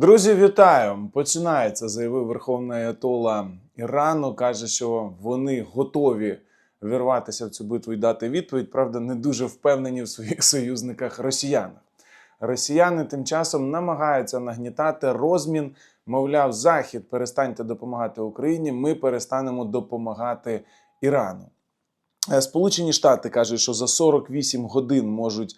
Друзі, вітаю! Починається, заявив Верховний Аятола Ірану. Каже, що вони готові вірватися в цю битву і дати відповідь. Правда, не дуже впевнені в своїх союзниках росіянах. Росіяни тим часом намагаються нагнітати розмін. Мовляв, Захід, перестаньте допомагати Україні, ми перестанемо допомагати Ірану. Е, Сполучені Штати кажуть, що за 48 годин можуть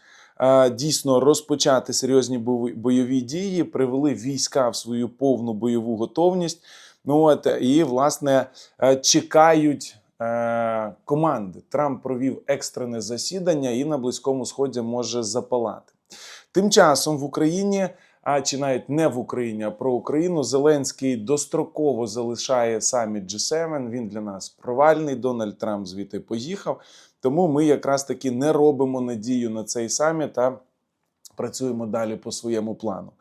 дійсно розпочати серйозні бойові дії, привели війська в свою повну бойову готовність. Ну от і власне е, чекають е, команди. Трамп провів екстрене засідання і на близькому сході може запалати. Тим часом в Україні. А чи навіть не в Україні, а про Україну Зеленський достроково залишає саміт G7. Він для нас провальний. Дональд Трамп звідти поїхав. Тому ми якраз таки не робимо надію на цей саміт, а працюємо далі по своєму плану.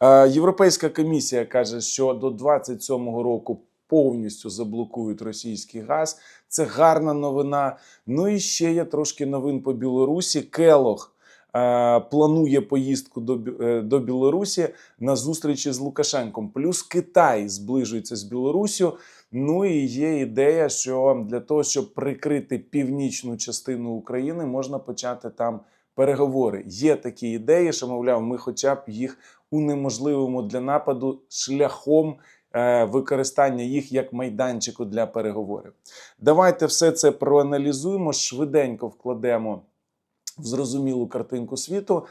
Е, Європейська комісія каже, що до 27-го року повністю заблокують російський газ. Це гарна новина. Ну і ще є трошки новин по Білорусі. Келох. Е, Планує поїздку до, е, до Білорусі на зустрічі з Лукашенком. Плюс Китай зближується з Білоруссю. Ну і є ідея, що для того, щоб прикрити північну частину України, можна почати там переговори. Є такі ідеї, що мовляв, ми хоча б їх унеможливимо для нападу шляхом е, використання їх як майданчику для переговорів. Давайте все це проаналізуємо, швиденько вкладемо в зрозумілу картинку світу.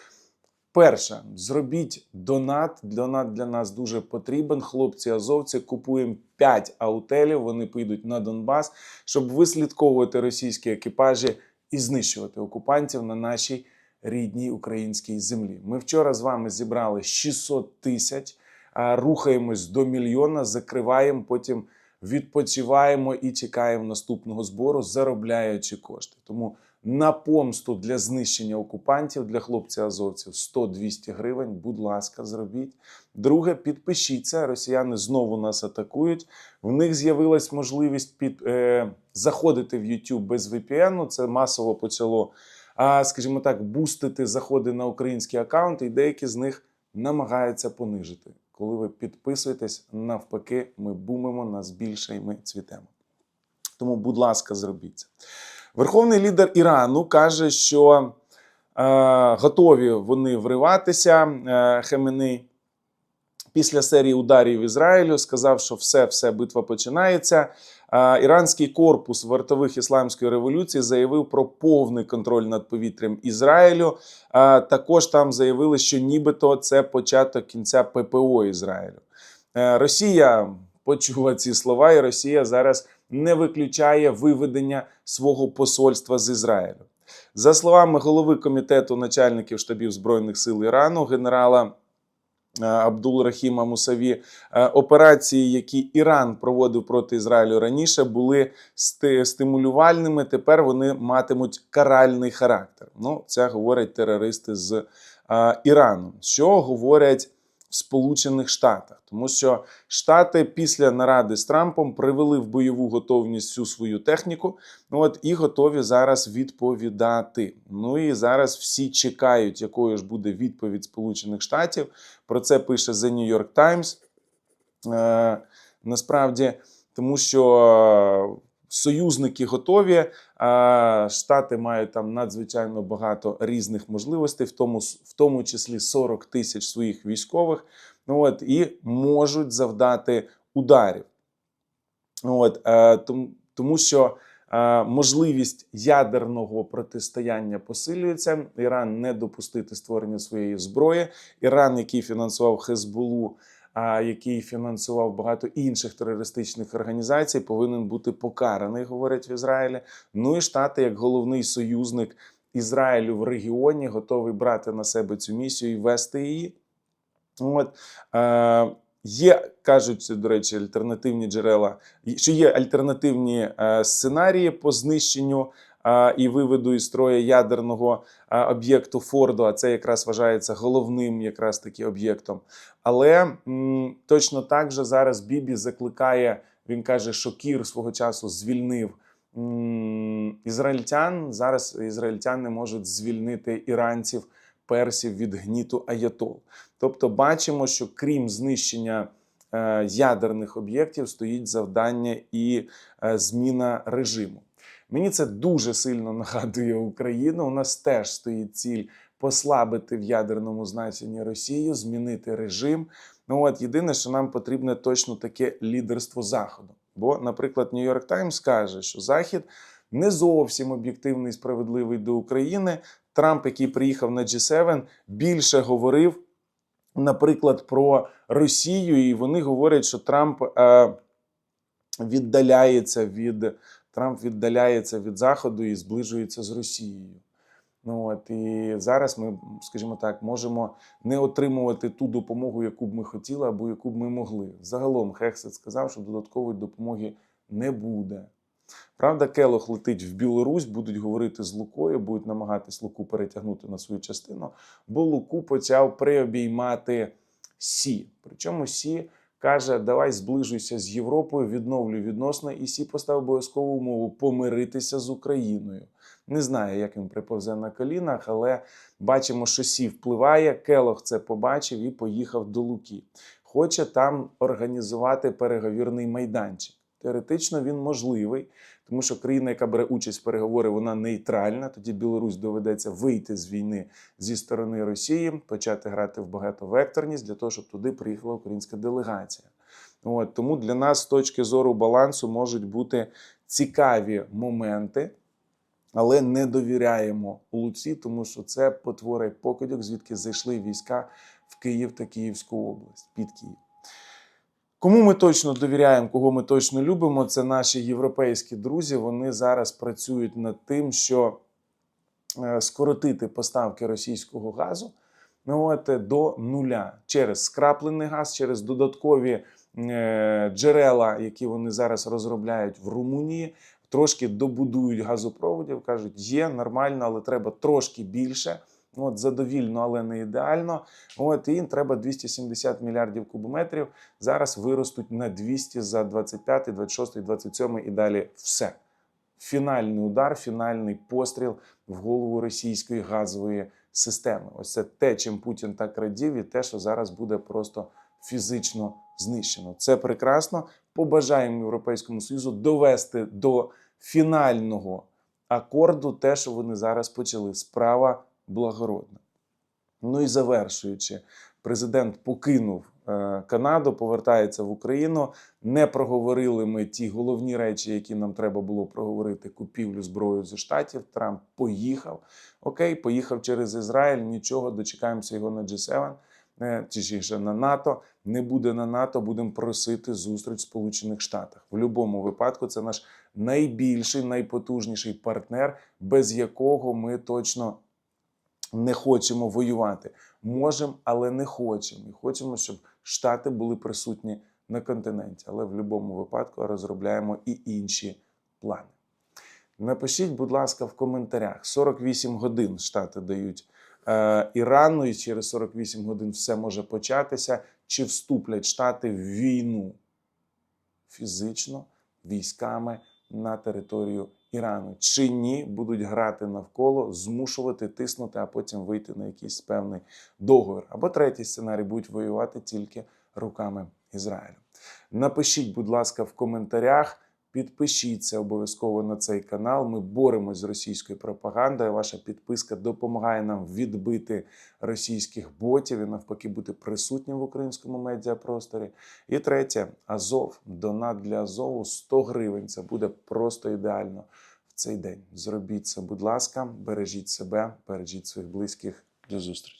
Перше, зробіть донат. Донат для нас дуже потрібен. Хлопці азовці купуємо 5 аутелів. Вони поїдуть на Донбас, щоб вислідковувати російські екіпажі і знищувати окупантів на нашій рідній українській землі. Ми вчора з вами зібрали 600 тисяч, рухаємось до мільйона, закриваємо, потім відпочиваємо і чекаємо наступного збору, заробляючи кошти. Тому на помсту для знищення окупантів для хлопців азовців 100-200 гривень. Будь ласка, зробіть. Друге, підпишіться. Росіяни знову нас атакують. В них з'явилась можливість під, е, заходити в YouTube без VPN. Це масово почало, а, скажімо так, бустити заходи на українські аккаунти, і деякі з них намагаються понижити. Коли ви підписуєтесь, навпаки, ми бумимо, нас більше і ми цвітемо. Тому, будь ласка, зробіть це. Верховний лідер Ірану каже, що е, готові вони вриватися. Е, Хеменей після серії ударів Ізраїлю сказав, що все, все, битва починається. Е, Іранський корпус вартових ісламської революції заявив про повний контроль над повітрям Ізраїлю. Е, також там заявили, що нібито це початок кінця ППО Ізраїлю. Е, Росія почула ці слова, і Росія зараз не виключає виведення свого посольства з Ізраїлю. За словами голови комітету начальників штабів збройних сил Ірану, генерала е, Абдул Рахіма Мусаві, е, операції, які Іран проводив проти Ізраїлю раніше, були стимулювальними. Тепер вони матимуть каральний характер. Ну, це говорять терористи з е, Ірану. Що говорять в Сполучених Штатах, тому що Штати після наради з Трампом привели в бойову готовність всю свою техніку. Ну от і готові зараз відповідати. Ну і зараз всі чекають, якою ж буде відповідь Сполучених Штатів. Про це пише The New York Times. Е, насправді, тому що союзники готові. Штати мають там надзвичайно багато різних можливостей, в тому, в тому числі 40 тисяч своїх військових. Ну от і можуть завдати ударів. От, е, тому, що е, можливість ядерного протистояння посилюється. Іран не допустити створення своєї зброї. Іран, який фінансував Хезболу, який фінансував багато інших терористичних організацій, повинен бути покараний, говорять в Ізраїлі. Ну і Штати, як головний союзник Ізраїлю в регіоні, готовий брати на себе цю місію і вести її. От, е, є, кажуть, до речі, альтернативні джерела, що є альтернативні е, сценарії по знищенню і виведу із строю ядерного об'єкту Форду, а це якраз вважається головним якраз таки об'єктом. Але точно так же зараз Бібі закликає, він каже, що Кір свого часу звільнив ізраїльтян. Зараз ізраїльтяни можуть звільнити іранців персів від гніту Аятол. Тобто, бачимо, що крім знищення е, ядерних об'єктів, стоїть завдання і е, зміна режиму. Мені це дуже сильно нагадує Україну. У нас теж стоїть ціль послабити в ядерному значенні Росію, змінити режим. Ну от єдине, що нам потрібне точно таке лідерство Заходу. Бо, наприклад, Нью-Йорк Таймс каже, що Захід не зовсім об'єктивний і справедливий до України. Трамп, який приїхав на G7, більше говорив, наприклад, про Росію, і вони говорять, що Трамп е, віддаляється від Трамп віддаляється від Заходу і зближується з Росією. Ну от і зараз ми, скажімо так, можемо не отримувати ту допомогу, яку б ми хотіли, або яку б ми могли. Загалом Хексет сказав, що додаткової допомоги не буде. Правда, Келох летить в Білорусь, будуть говорити з Лукою, будуть намагатись Луку перетягнути на свою частину, бо Луку почав приобіймати Сі. Причому Сі каже: давай зближуйся з Європою, відновлюй відносно, і Сі поставив обов'язкову умову помиритися з Україною. Не знаю, як він приповзе на колінах, але бачимо, що Сі впливає. Келох це побачив і поїхав до Луки. Хоче там організувати переговірний майданчик. Теоретично він можливий, тому що країна, яка бере участь в переговорах, вона нейтральна. Тоді Білорусь доведеться вийти з війни зі сторони Росії, почати грати в багатовекторність для того, щоб туди приїхала українська делегація. От тому для нас з точки зору балансу можуть бути цікаві моменти, але не довіряємо Луці, тому що це потвори покидьок, звідки зайшли війська в Київ та Київську область під Київ. Кому ми точно довіряємо, кого ми точно любимо, це наші європейські друзі. Вони зараз працюють над тим, що е, скоротити поставки російського газу от, до нуля через скраплений газ, через додаткові е, джерела, які вони зараз розробляють в Румунії. Трошки добудують газопроводів, кажуть, є нормально, але треба трошки більше. От задовільно, але не ідеально. От і їм треба 270 мільярдів кубометрів. Зараз виростуть на 200 за 25, 26, 27 і далі все. Фінальний удар, фінальний постріл в голову російської газової системи. Ось це те, чим Путін так радів, і те, що зараз буде просто фізично знищено. Це прекрасно. Побажаємо Європейському Союзу довести до фінального акорду те, що вони зараз почали. Справа благородна. Ну і завершуючи, президент покинув е, Канаду, повертається в Україну. Не проговорили ми ті головні речі, які нам треба було проговорити: купівлю зброї зі штатів. Трамп поїхав. Окей, поїхав через Ізраїль. Нічого, дочекаємося його на G7. е, Точніше, на НАТО не буде на НАТО, будемо просити зустріч в Сполучених Штатах. В будь-якому випадку це наш найбільший, найпотужніший партнер, без якого ми точно не хочемо воювати. Можемо, але не хочемо. І хочемо, щоб Штати були присутні на континенті. Але в будь-якому випадку розробляємо і інші плани. Напишіть, будь ласка, в коментарях: 48 годин Штати дають е, Ірану, і через 48 годин все може початися. Чи вступлять Штати в війну фізично військами на територію Ірану? Чи ні, будуть грати навколо, змушувати тиснути, а потім вийти на якийсь певний договір? Або третій сценарій будуть воювати тільки руками Ізраїлю. Напишіть, будь ласка, в коментарях. Підпишіться обов'язково на цей канал. Ми боремось з російською пропагандою. Ваша підписка допомагає нам відбити російських ботів і навпаки бути присутнім в українському медіапросторі. І третє, Азов. Донат для Азову 100 гривень. Це буде просто ідеально в цей день. Зробіть це, будь ласка, бережіть себе, бережіть своїх близьких. До зустрічі.